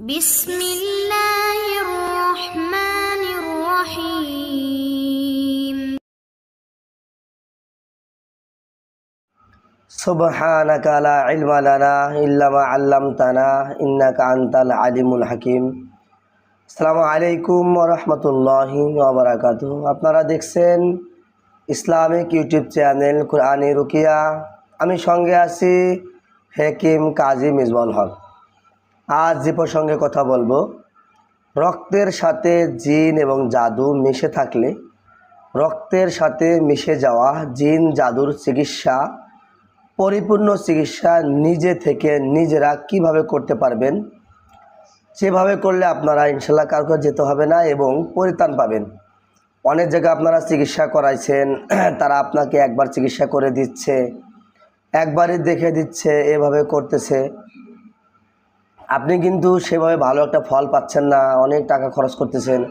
بسم الله الرحمن الرحيم سبحانك لا علم لنا إلا ما علمتنا إنك أنت العليم الحكيم আসসালামু আলাইকুম রহমতুল্লাহি ওবরাকাতু আপনারা দেখছেন ইসলামিক ইউটিউব চ্যানেল কোরআনি রুকিয়া আমি সঙ্গে আছি হেকিম কাজী মিজবল হক আজ যে প্রসঙ্গে কথা বলব। রক্তের সাথে জিন এবং জাদু মিশে থাকলে, রক্তের সাথে মিশে যাওয়া জিন জাদুর চিকিৎসা, পরিপূর্ণ চিকিৎসা নিজে থেকে নিজেরা কীভাবে করতে পারবেন যেভাবে করলে আপনারা ইনশাল্লাহ কাউকে যেতে হবে না এবং পরিত্রাণ পাবেন। অনেক জায়গায় আপনারা চিকিৎসা করাইছেন, তারা আপনাকে একবার চিকিৎসা করে দিচ্ছে, একবারই দেখে দিচ্ছে, এভাবে করতেছে। আপনি কিন্তু সেভাবে ভালো একটা ফল পাচ্ছেন না, অনেক টাকা খরচ করতেছেন,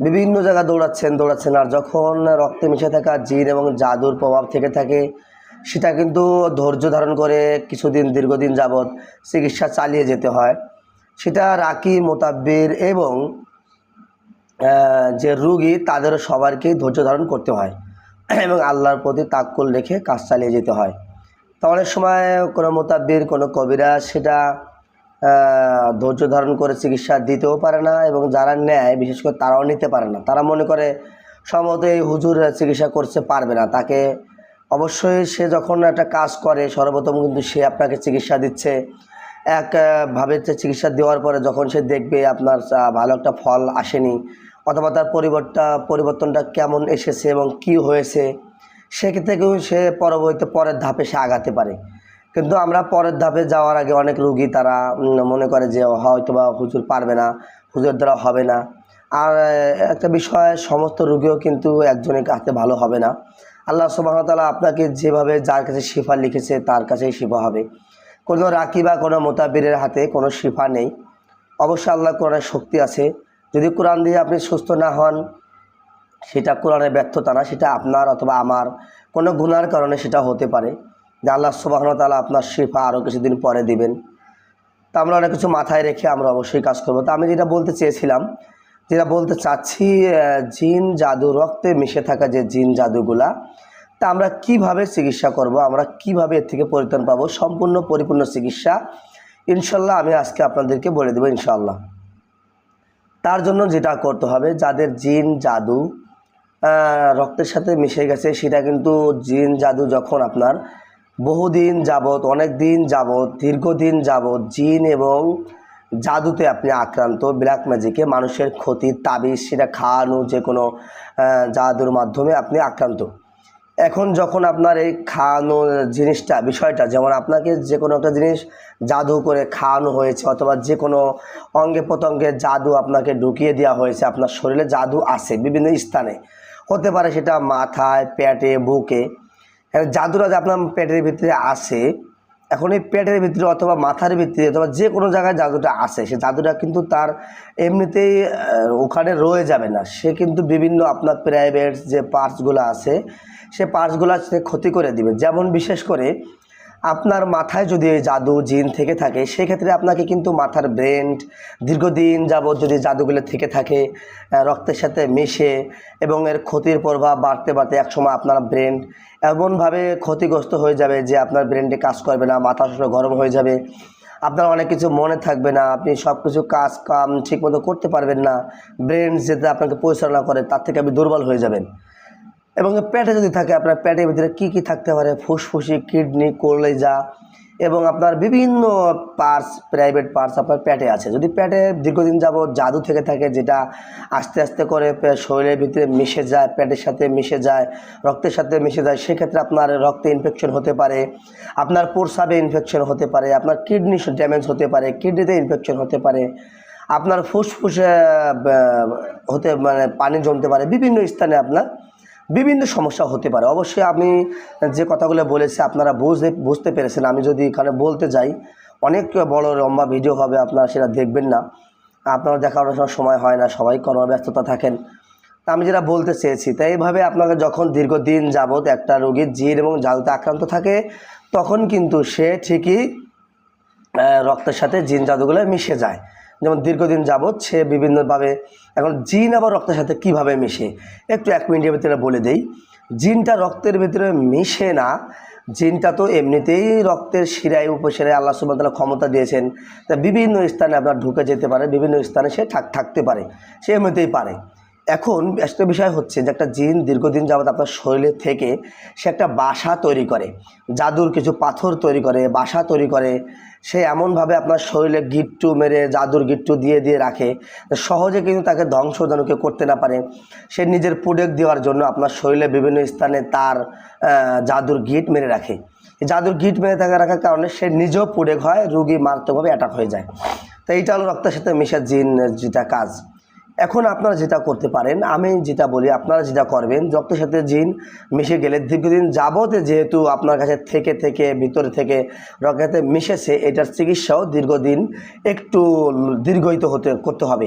বিভিন্ন জায়গায় দৌড়াচ্ছেন দৌড়াচ্ছেন, আর যখন রক্তে মিশে থাকা জিন এবং জাদুর প্রভাব থেকে থাকে, সেটা কিন্তু ধৈর্য ধারণ করে কিছুদিন, দীর্ঘদিন যাবৎ চিকিৎসা চালিয়ে যেতে হয়। সেটা রাকি, মোতাব্বির এবং যে রুগী, তাদের সবারকেই ধৈর্য ধারণ করতে হয় এবং আল্লাহর প্রতি তাক্কুল রেখে কাজ চালিয়ে যেতে হয়। তো অনেক সময় কোনো মোতাব্বির, কোনো কবিরাজ সেটা ধৈর্য ধারণ করে চিকিৎসা দিতেও পারে না এবং যারা নেয় বিশেষ করে তারাও নিতে পারে না। তারা মনে করে সম্ভবত এই হুজুর চিকিৎসা করতে পারবে না। তাকে অবশ্যই সে যখন একটা কাজ করে সর্বপ্রথম কিন্তু সে আপনাকে চিকিৎসা দিচ্ছে। এক আহ, ভাবে চিকিৎসা দেওয়ার পরে যখন সে দেখবে আপনার ভালো একটা ফল আসেনি অথবা তার পরিবর্তন পরিবর্তনটা কেমন এসেছে এবং কি হয়েছে সেক্ষেত্রে কিন্তু সে পরবর্তী পরের ধাপে সে আগাতে পারে। কিন্তু আমরা পরের ধাপে যাওয়ার আগে অনেক রুগী তারা মনে করে যে হয়তো বা হুজুর পারবে না, হুজুর দ্বারা হবে না। আর একটা বিষয়, সমস্ত রুগীও কিন্তু একজনের হাতে ভালো হবে না। আল্লাহ সুবাহতাল্লাহ আপনাকে যেভাবে যার কাছে শিফা লিখেছে, তার কাছেই শিফা হবে। কোনো রাকি বা কোনো মোতাবিরের হাতে কোনো শিফা নেই। অবশ্যই আল্লাহ কোরআনের শক্তি আছে। যদি কোরআন দিয়ে আপনি সুস্থ না হন, সেটা কোরআনের ব্যর্থতা না, সেটা আপনার অথবা আমার। কোনো গুনার কারণে সেটা হতে পারে। যে আল্লাহ সুবাহন তালা আপনার শিফা আরও কিছুদিন পরে দিবেন। তা আমরা অনেক কিছু মাথায় রেখে আমরা অবশ্যই কাজ করব। তা আমি যেটা বলতে চেয়েছিলাম, যেটা বলতে চাচ্ছি জিন জাদু রক্তে মিশে থাকা যে জিন জাদুগুলা, তা আমরা কীভাবে চিকিৎসা করব, আমরা কীভাবে এর থেকে পরিত্রাণ পাবো, সম্পূর্ণ পরিপূর্ণ চিকিৎসা ইনশাল্লাহ আমি আজকে আপনাদেরকে বলে দেবো ইনশাল্লাহ। তার জন্য যেটা করতে হবে, যাদের জিন জাদু রক্তের সাথে মিশে গেছে, সেটা কিন্তু জিন জাদু যখন আপনার বহুদিন যাবত অনেক দিন যাবত দীর্ঘদিন যাবত জিন এবং জাদুতে আপনি আক্রান্ত। ব্ল্যাক ম্যাজিকে মানুষের ক্ষতি, তাবিজ, সেটা খাওয়ানো, যে কোনো জাদুর মাধ্যমে আপনি আক্রান্ত। এখন যখন আপনার এই খাওয়ানো জিনিসটা, বিষয়টা, যেমন আপনাকে যে কোনো একটা জিনিস জাদু করে খাওয়ানো হয়েছে, অথবা যে কোনো অঙ্গে প্রত্যঙ্গে জাদু আপনাকে ঢুকিয়ে দেওয়া হয়েছে, আপনার শরীরে জাদু আছে বিভিন্ন স্থানে। হতে পারে সেটা মাথায়, পেটে, বুকে। যে আপনার পেটের ভিতরে আসে এখন এই পেটের ভিতরে অথবা মাথার ভিতরে অথবা যে কোনো জায়গায় জাদুটা আসে সে জাদুটা কিন্তু তার এমনিতেই ওখানে রয়ে যাবে না। সে কিন্তু বিভিন্ন আপনার প্রাইভেট যে পার্টসগুলো আছে, সে পার্টসগুলো সে ক্ষতি করে দিবে। যেমন বিশেষ করে আপনার মাথায় যদি এই জাদু জিন থেকে থাকে, সেক্ষেত্রে আপনাকে কিন্তু মাথার ব্রেন দীর্ঘদিন যাবৎ যদি জাদুগুলো থেকে থাকে রক্তের সাথে মিশে এবং এর ক্ষতির প্রভাব বাড়তে বাড়তে একসময় আপনার ব্রেন এমনভাবে ক্ষতিগ্রস্ত হয়ে যাবে যে আপনার ব্রেনটি কাজ করবে না, মাথা সবসময় গরম হয়ে যাবে। আপনার অনেক কিছু মনে থাকবে না, আপনি সব কিছু কাজ কাম ঠিকমতো করতে পারবেন না, ব্রেন যেটা আপনাকে পরিচালনা করে তার থেকে আপনি দুর্বল হয়ে যাবেন। এবং পেটে যদি থাকে, আপনার পেটের ভিতরে কি কি থাকতে পারে? ফুসফুসি, কিডনি, কলেজা এবং আপনার বিভিন্ন পার্টস প্রাইভেট পার্টস আপনার পেটে আছে। যদি পেটে দীর্ঘদিন যাব জাদু থেকে থাকে, যেটা আস্তে আস্তে করে শরীরের ভিতরে মিশে যায়, পেটের সাথে মিশে যায়, রক্তের সাথে মিশে যায়, সেক্ষেত্রে আপনার রক্তে ইনফেকশন হতে পারে, আপনার প্রস্রাবে ইনফেকশন হতে পারে, আপনার কিডনি ড্যামেজ হতে পারে, কিডনিতে ইনফেকশন হতে পারে, আপনার ফুসফুসে হতে মানে পানি জমতে পারে, বিভিন্ন স্থানে আপনার বিভিন্ন সমস্যা হতে পারে। অবশ্যই আমি যে কথাগুলো বলেছি আপনারা বুঝতে বুঝতে পেরেছেন। আমি যদি এখানে বলতে যাই, অনেক বড় লম্বা ভিডিও হবে, আপনারা সেটা দেখবেন না। আপনারা দেখার সময় হয় না, সবাই কর্মব্যস্ততা থাকেন। তা আমি যেটা বলতে চেয়েছি তাই এইভাবে আপনাকে যখন দীর্ঘদিন যাবৎ একটা রোগীর জিন এবং জালতে আক্রান্ত থাকে, তখন কিন্তু সে ঠিকই রক্তের সাথে জিন জাদুগুলো মিশে যায়। যেমন দীর্ঘদিন যাবৎ সে বিভিন্নভাবে, এখন জিন আবার রক্তের সাথে কীভাবে মিশে? একটু এক মিনিটের ভিতরে বলে দেই। জিনটা রক্তের ভিতরে মিশে না। জিনটা তো এমনিতেই রক্তের শিরায়, উপশিরায় আল্লাহ সুবাদ ক্ষমতা দিয়েছেন। তা বিভিন্ন স্থানে আপনার ঢুকে যেতে পারে, বিভিন্ন স্থানে সে থাক, থাকতে পারে। সে এমনিতেই পারে। এখন একটা বিষয় হচ্ছে যে একটা জিন দীর্ঘদিন যাবত আপনার শরীরে থেকে সে একটা বাসা তৈরি করে, জাদুর কিছু পাথর তৈরি করে, বাসা তৈরি করে, সে এমনভাবে আপনার শরীরে গিট্টু মেরে, জাদুর গিট্টু দিয়ে দিয়ে রাখে, সহজে কিন্তু তাকে ধ্বংস যেন কেউ করতে না পারে। সে নিজের প্রোডাক্ট দেওয়ার জন্য আপনার শরীরে বিভিন্ন স্থানে তার জাদুর গিট মেরে রাখে। জাদুর গিট মেরে থাকা রাখার কারণে সে নিজেও প্রোডাক্ট হয়, রুগী মারাত্মকভাবে অ্যাটাক হয়ে যায়। তো এইটা হলো রক্তের সাথে মিশা জিন যেটা কাজ। এখন আপনারা যেটা করতে পারেন, আমি যেটা বলি, আপনারা যেটা করবেন, রক্তের সাথে জিন মিশে গেলে দীর্ঘদিন যাবতে যেহেতু আপনার কাছে থেকে থেকে, ভিতরে থেকে রক্তের সাথে মিশেছে, এটার চিকিৎসাও দীর্ঘদিন একটু দীর্ঘায়িত হতে, করতে হবে।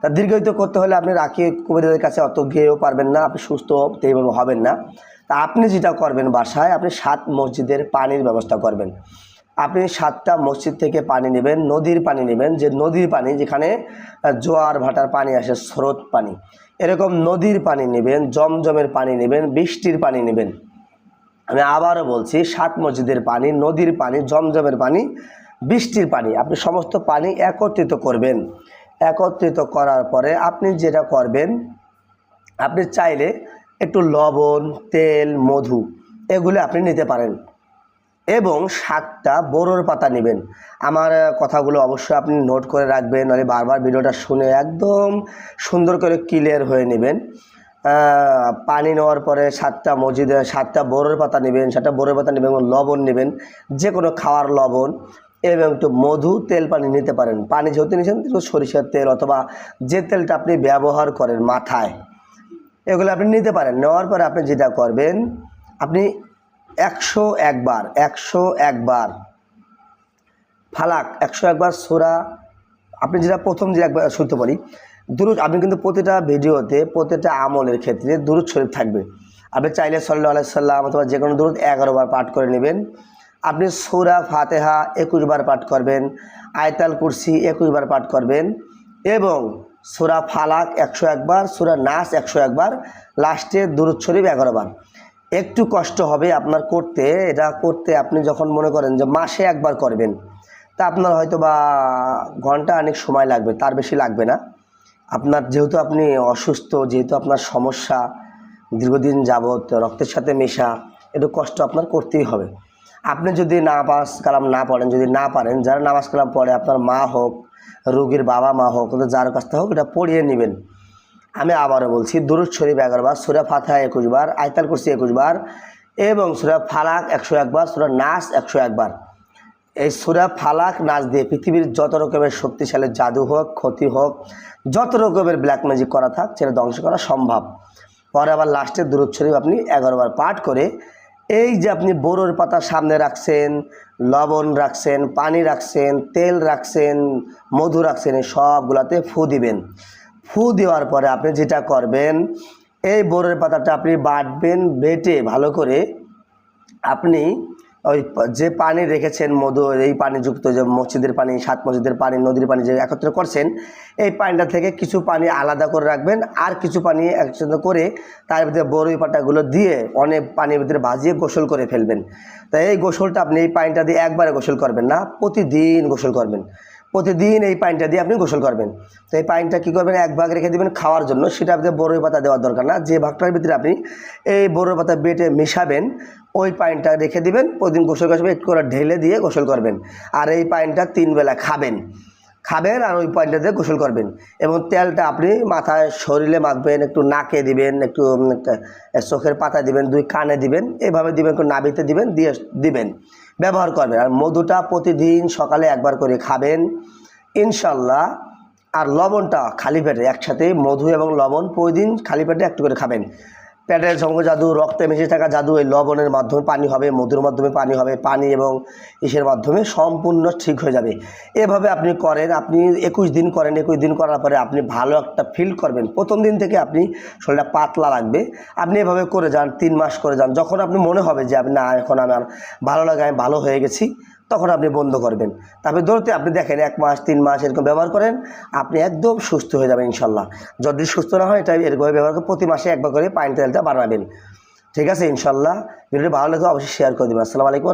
তা দীর্ঘায়িত করতে হলে আপনি রাখি কুবেরদের কাছে অত গিয়েও পারবেন না, আপনি সুস্থ এইভাবে হবেন না। তা আপনি যেটা করবেন বাসায়, আপনি সাত মসজিদের পানির ব্যবস্থা করবেন। আপনি সাতটা মসজিদ থেকে পানি নেবেন, নদীর পানি নেবেন, যে নদীর পানি যেখানে জোয়ার ভাটার পানি আসে, স্রোত পানি। এরকম নদীর পানি নেবেন, জমজমের পানি নেবেন, বৃষ্টির পানি নেবেন। আমি আবারও বলছি, সাত মসজিদের পানি, নদীর পানি, জমজমের পানি, বৃষ্টির পানি, আপনি সমস্ত পানি একত্রিত করবেন। একত্রিত করার পরে আপনি যেটা করবেন, আপনি চাইলে একটু লবণ, তেল, মধু, এগুলো আপনি নিতে পারেন। এবং সাতটা বোরোর পাতা নেবেন। আমার কথাগুলো অবশ্যই আপনি নোট করে রাখবেন নাহলে বারবার ভিডিওটা শুনে একদম সুন্দর করে ক্লিয়ার হয়ে নেবেন। পানি নেওয়ার পরে সাতটা মসজিদে, সাতটা বোরোর পাতা নেবেন, সাতটা বোরোর পাতা নেবেন এবং লবণ নেবেন যে কোনো খাওয়ার লবণ এবং একটু মধু, তেল পানি নিতে পারেন। পানি যেহেতু নিয়েছেন সরিষার তেল অথবা যে তেলটা আপনি ব্যবহার করেন মাথায়, এগুলো আপনি নিতে পারেন। নেওয়ার পরে আপনি যেটা করবেন, আপনি একশো একবার একশো একবার। ফালাক, একশো একবার সোরা। আপনি যেটা প্রথম যে একবার শুনতে পারি, দুরুদ, আপনি কিন্তু প্রতিটা ভিডিওতে, প্রতিটা আমলের ক্ষেত্রে দুরুদ শরীফ থাকবে। আপনি চাইলে সাল্লাহ আলাইসাল্লাম অথবা যে কোনো দুরুদ এগারো বার পাঠ করে নেবেন। আপনি সুরা ফাতেহা একুশ বার পাঠ করবেন, আয়তাল কুরসি একুশ বার পাঠ করবেন এবং সুরা ফালাক একশো একবার, সুরা নাস একশো একবার, লাস্টে দুরুদ শরীফ এগারো বার। একটু কষ্ট হবে আপনার করতে, এটা করতে আপনি যখন মনে করেন যে মাসে একবার করবেন, তা আপনার হয়তো বা ঘণ্টা অনেক সময় লাগবে, তার বেশি লাগবে না। আপনার যেহেতু আপনি অসুস্থ, যেহেতু আপনার সমস্যা, দীর্ঘদিন যাবৎ রক্তের সাথে মেশা একটু কষ্ট আপনার করতেই হবে। আপনি যদি নামাজ কালাম না পড়েন, যদি না পারেন, যারা নামাজ কালাম পড়ে, আপনার মা হোক, রোগীর বাবা মা হোক যার কাছ থেকে হোক, এটা পড়িয়ে নেবেন। আমি আবারও বলছি, দুরুদ শরীফ এগারো বার, সুরা ফাথা একুশ বার, আয়তাল কুরসি একুশ বার এবং সুরা ফালাক একশো একবার সুরা নাস একশো একবার এই সুরা ফালাক নাচ দিয়ে পৃথিবীর যত রকমের শক্তিশালী জাদু হোক, ক্ষতি হোক, যত রকমের ব্ল্যাক ম্যাজিক করা থাক, সেটা ধ্বংস করা সম্ভব। পরে আবার লাস্টের দূরত শরীফ আপনি এগারো বার পাঠ করে, এই যে আপনি বোরোর পাতা সামনে রাখছেন, লবণ রাখছেন, পানি রাখছেন, তেল রাখছেন, মধু রাখছেন, এই সবগুলাতে ফু দিবেন। ফু দেওয়ার পরে আপনি যেটা করবেন, এই বোরের পাতাটা আপনি বাটবেন, বেটে ভালো করে আপনি ওই যে পানি রেখেছেন মধু, এই পানিযুক্ত যে মসজিদের পানি, সাত মসজিদের পানি, নদীর পানি যে একত্রে করছেন, এই পানিটা থেকে কিছু পানি আলাদা করে রাখবেন আর কিছু পানি একসাথে করে তার ভিতরে বড়ই পাতাগুলো দিয়ে অনেক পানির ভিতরে ভাজিয়ে গোসল করে ফেলবেন। তাই এই গোসলটা আপনি এই পানিটা দিয়ে একবারে গোসল করবেন না, প্রতিদিন গোসল করবেন। প্রতিদিন এই পানিটা দিয়ে আপনি গোসল করবেন। তো এই পানিটা কী করবেন? এক ভাগ রেখে দেবেন খাওয়ার জন্য। সেটা আপনি বড়ই পাতা দেওয়ার দরকার না। যে ভাগটার ভিতরে আপনি এই বড়ই পাতা বেটে মেশাবেন, ওই পানিটা রেখে দিবেন। প্রতিদিন গোসল করবেন একটু করে ঢেলে দিয়ে গোসল করবেন। আর এই পানিটা তিন বেলা খাবেন। খাবেন আর ওই পানিটা দিয়ে গোসল করবেন। এবং তেলটা আপনি মাথায় শরীরে মাখবেন, একটু নাকে দিবেন, একটু চোখের পাতা দিবেন, দুই কানে দিবেন। এভাবে দিবেন, একটু নাভিতে দিবেন, দিয়ে দিবেন। ব্যবহার করবেন আর মধুটা প্রতিদিন সকালে একবার করে খাবেন। ইনশাল্লাহ আর লবণটা খালি পেটে একসাথে মধু এবং লবণ প্রতিদিন খালি পেটে একটু করে খাবেন। পেটের সঙ্গ জাদু, রক্তে মিশে থাকা জাদু, এই লবণের মাধ্যমে পানি হবে, মধুর মাধ্যমে পানি হবে, পানি এবং ইসের মাধ্যমে সম্পূর্ণ ঠিক হয়ে যাবে। এভাবে আপনি করেন, আপনি একুশ দিন করেন, একুশ দিন করার পরে আপনি ভালো একটা ফিল করবেন। প্রথম দিন থেকে আপনি শরীরটা পাতলা লাগবে। আপনি এভাবে করে যান, তিন মাস করে যান, যখন আপনি মনে হবে যে আপনি না, এখন আমার ভালো লাগে, আমি ভালো হয়ে গেছি। তখন আপনি বন্ধ করবেন। তারপরে ধরতে আপনি দেখেন এক মাস, তিন মাস এরকম ব্যবহার করেন, আপনি একদম সুস্থ হয়ে যাবেন ইনশাল্লাহ। যদি সুস্থ না হয়, এটা এরকমভাবে ব্যবহার করে প্রতি মাসে একবার করে পানি তেলটা বানাবেন ঠিক আছে, ইনশাল্লাহ। ভিডিওটি ভালো লাগে অবশ্যই শেয়ার করে দেবেন। আসসালামু আলাইকুম।